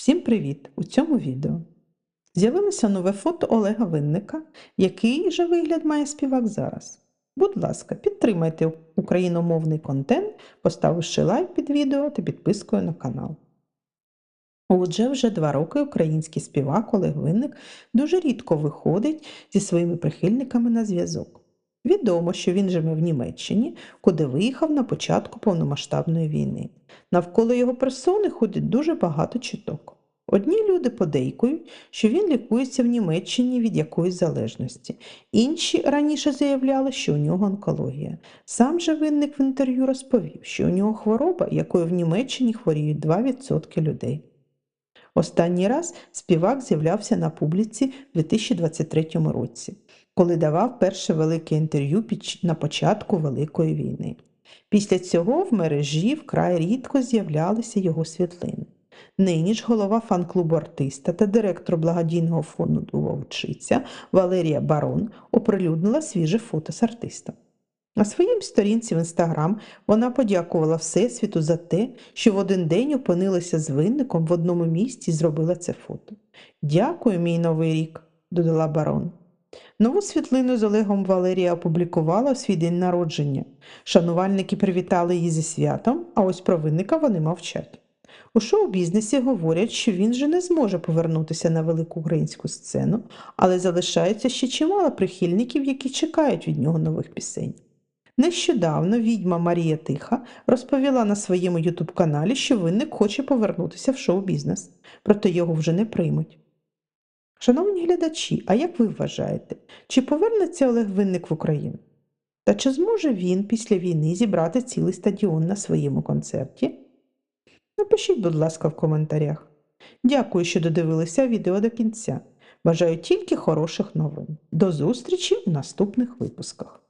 Всім привіт! У цьому відео з'явилося нове фото Олега Винника, який же вигляд має співак зараз. Будь ласка, підтримайте україномовний контент, поставивши лайк під відео та підпискою на канал. Отже, вже два роки український співак Олег Винник дуже рідко виходить зі своїми прихильниками на зв'язок. Відомо, що він живе в Німеччині, куди виїхав на початку повномасштабної війни. Навколо його персони ходить дуже багато чуток. Одні люди подейкують, що він лікується в Німеччині від якоїсь залежності, інші раніше заявляли, що у нього онкологія. Сам же винник в інтерв'ю розповів, що у нього хвороба, якою в Німеччині хворіють 2% людей. Останній раз співак з'являвся на публіці в 2023 році, коли давав перше велике інтерв'ю на початку Великої війни. Після цього в мережі вкрай рідко з'являлися його світлини. Нині ж голова фан-клубу артиста та директор благодійного фонду Вовчиця Валерія Барон оприлюднила свіже фото з артистом. На своїй сторінці в інстаграм вона подякувала Всесвіту за те, що в один день опинилася з винником в одному місці і зробила це фото. Дякую, мій новий рік, додала барон. Нову світлину з Олегом Валерія опублікувала у свій день народження. Шанувальники привітали її зі святом, а ось про винника вони мовчать. У шоу-бізнесі говорять, що він же не зможе повернутися на велику українську сцену, але залишається ще чимало прихильників, які чекають від нього нових пісень. Нещодавно відьма Марія Тиха розповіла на своєму ютуб-каналі, що винник хоче повернутися в шоу-бізнес, проте його вже не приймуть. Шановні глядачі, а як ви вважаєте, чи повернеться Олег Винник в Україну? Та чи зможе він після війни зібрати цілий стадіон на своєму концерті? Напишіть, будь ласка, в коментарях. Дякую, що додивилися відео до кінця. Бажаю тільки хороших новин. До зустрічі у наступних випусках.